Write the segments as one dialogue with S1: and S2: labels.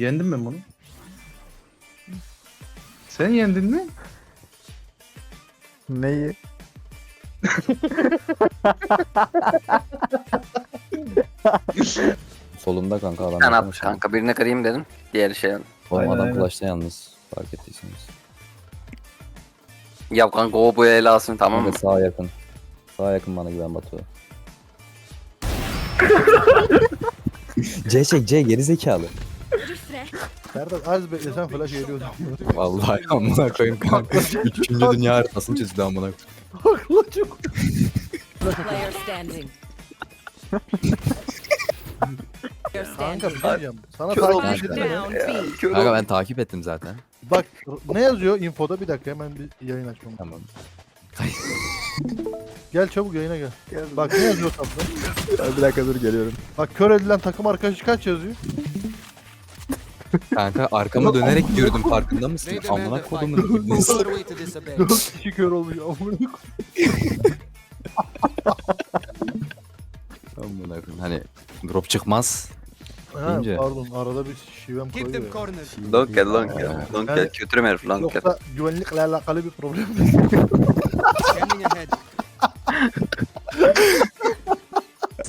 S1: Yendim ben bunu. Sen yendin mi?
S2: Neyi?
S3: Solumda kanka adam.
S4: Sen at kanka birini kırayım dedim. Diğeri şey
S3: Oğlum
S1: Aynen,
S3: adam
S1: aynen.
S3: flash'ta yalnız. Fark ettiyseniz.
S4: Ya kanka o bu ele alsın tamam mı?
S3: Kanka sağa yakın. Sağa yakın bana güven Batu. C çek C geri zekalı.
S5: Serdar az beklesen flash geliyordu.
S3: Vallahi amına koyayım kanka. Üçüncü dünya haritasını çizdi amına koyayım.
S6: Player standing. Player
S5: Kanka
S6: standing.
S5: bir şey diyeceğim. Sana
S4: Kör
S5: takip
S4: olmuş.
S3: Kanka ben takip ettim zaten.
S5: Bak ne yazıyor infoda bir dakika hemen bir yayın açmam.
S3: Tamam.
S5: Gel çabuk yayına gel. Bak ne yazıyor tabda?
S3: bir dakika dur geliyorum.
S5: Bak kör edilen takım arkadaşı kaç yazıyor?
S3: Kanka arkamı dönerek yürüdüm farkında mısın? Amına kodumun ibnesi.
S5: 4 kişi kör olmuş. Amına
S3: Amına koyayım. Hani drop çıkmaz.
S5: Ha,
S3: Deyince.
S5: pardon arada bir şivem koyuyor. ya.
S4: Long gel long gel. Long gel
S5: Yani-
S4: kötürüm herif long gel.
S5: Yoksa güvenlikle alakalı bir problem.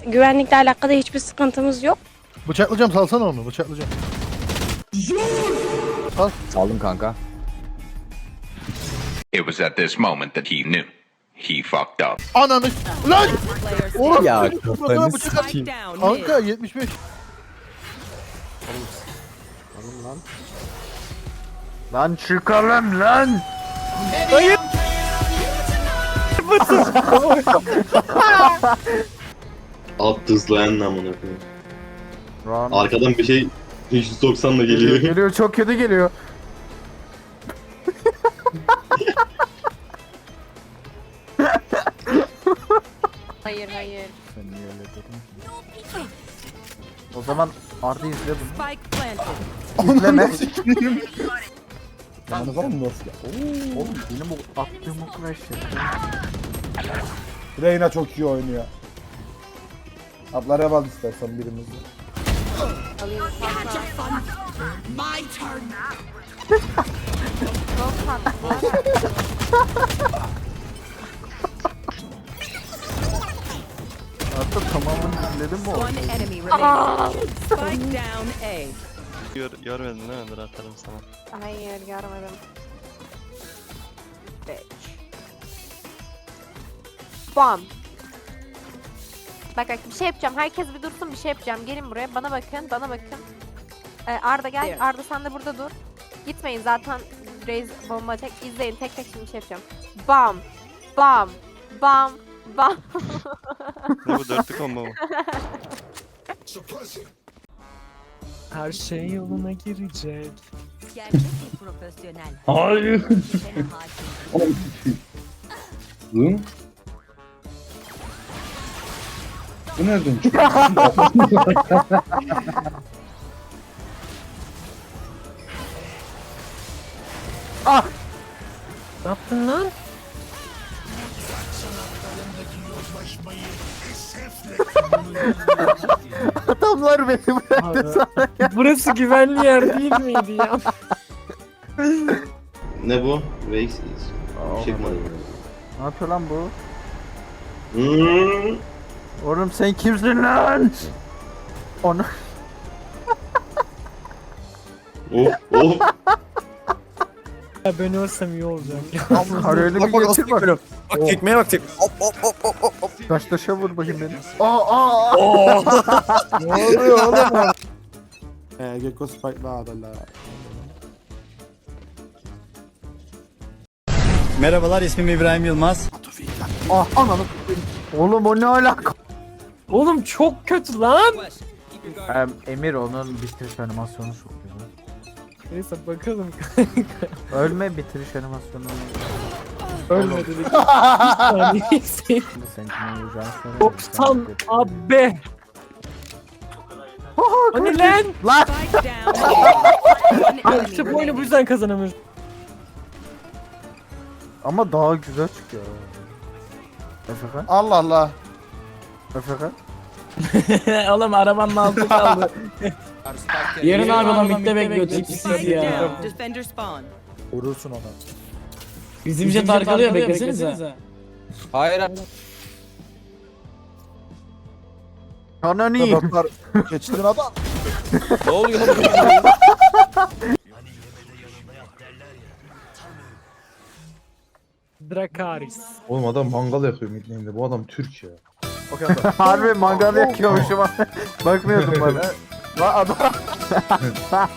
S7: Güvenlikle alakalı hiçbir sıkıntımız yok.
S5: Bıçaklayacağım salsana onu bıçaklayacağım.
S3: Saldım kanka.
S8: It was at this moment that he knew. He fucked up.
S5: Ananı lan! Oğlum
S3: Ya
S5: çocuk
S3: kafanı
S5: bıçak- bıçak at-
S6: down
S5: Kanka
S6: mid.
S5: 75.
S2: Lan çıkalım lan.
S9: Alt hızlayan amına koyayım.
S2: Run.
S9: Arkadan bir şey 390 da
S2: Geliyor,
S9: geliyor.
S2: geliyor çok kötü geliyor.
S7: Hayır hayır.
S2: Sen niye öyle dedin? O zaman Arda izle bunu.
S6: Spike planted.
S2: İzleme.
S5: Ananı var mı
S2: Oğlum benim o attığım o crash ya.
S5: Reyna çok iyi oynuyor. Ablara bal istersen birimizi.
S2: Arda tamamını izledin mi o?
S6: One enemy remaining. Spike down A.
S9: Gör, görmedin değil mi? Dur atarım sana.
S7: Hayır görmedim. Bitch. Bam. Bak bak bir şey yapacağım. Herkes bir dursun bir şey yapacağım. Gelin buraya. Bana bakın. Bana bakın. Ee, Arda gel.
S6: There.
S7: Arda sen de burada dur. Gitmeyin zaten Raze bomba tek izleyin. Tek tek şimdi bir şey yapacağım. Bam. Bam. Bam. Bam.
S9: Ne bu dörtlü combo mu?
S10: Her şey yoluna girecek.
S6: Gerçek bir profesyonel.
S1: Hayır.
S6: Hakim.
S1: Lan. Bu nereden çıktı?
S10: Ne yaptın lan?
S2: Adamlar beni bıraktı
S10: Abi, Burası güvenli yer değil miydi ya?
S9: Ne bu? Vex Çıkmadı.
S2: Ne yapıyor lan bu?
S9: Hmm.
S2: Oğlum sen kimsin lan? Onu
S9: Of of.
S10: ya ben ölsem iyi olacak.
S2: karayeli bir getir bak.
S3: Bak tekmeye bak tek.
S2: Taş taşa vur bakayım beni. Aa aa.
S5: ne oluyor oğlum? Eee Gekko Spike la adala.
S11: Merhabalar ismim İbrahim Yılmaz.
S2: Ah ananı. Oğlum o ne alaka?
S10: Oğlum çok kötü lan.
S2: Emir onun bitiriş animasyonu çok güzel.
S10: Neyse bakalım.
S2: Ölme bitiriş animasyonu.
S10: Ölmedi dedik.
S2: Şimdi sen kime vuracağını söyle.
S10: 90 abi. Hani lan?
S2: Lan!
S6: Spike down A. One enemy
S10: İşte bu oyunu bu
S6: remaining.
S10: yüzden kazanamıyoruz.
S2: Ama daha güzel çıkıyor. Efekan?
S5: Allah Allah.
S2: Efekan?
S10: Oğlum arabanın altı kaldı.
S12: Yarın abi adam bitti bekliyor tipsiz ya.
S6: Defender spawn.
S2: Vurursun onu.
S12: Bizim jet arkalıyor beklesenize.
S10: Hayır.
S2: Anani. Geçtin adam.
S10: Ne oluyor?
S12: Drakaris.
S1: Oğlum adam mangal yapıyor midlane'de. Bu adam Türk ya.
S2: Harbi mangal yakıyormuşum. Bakmıyordum bana. Lan adam.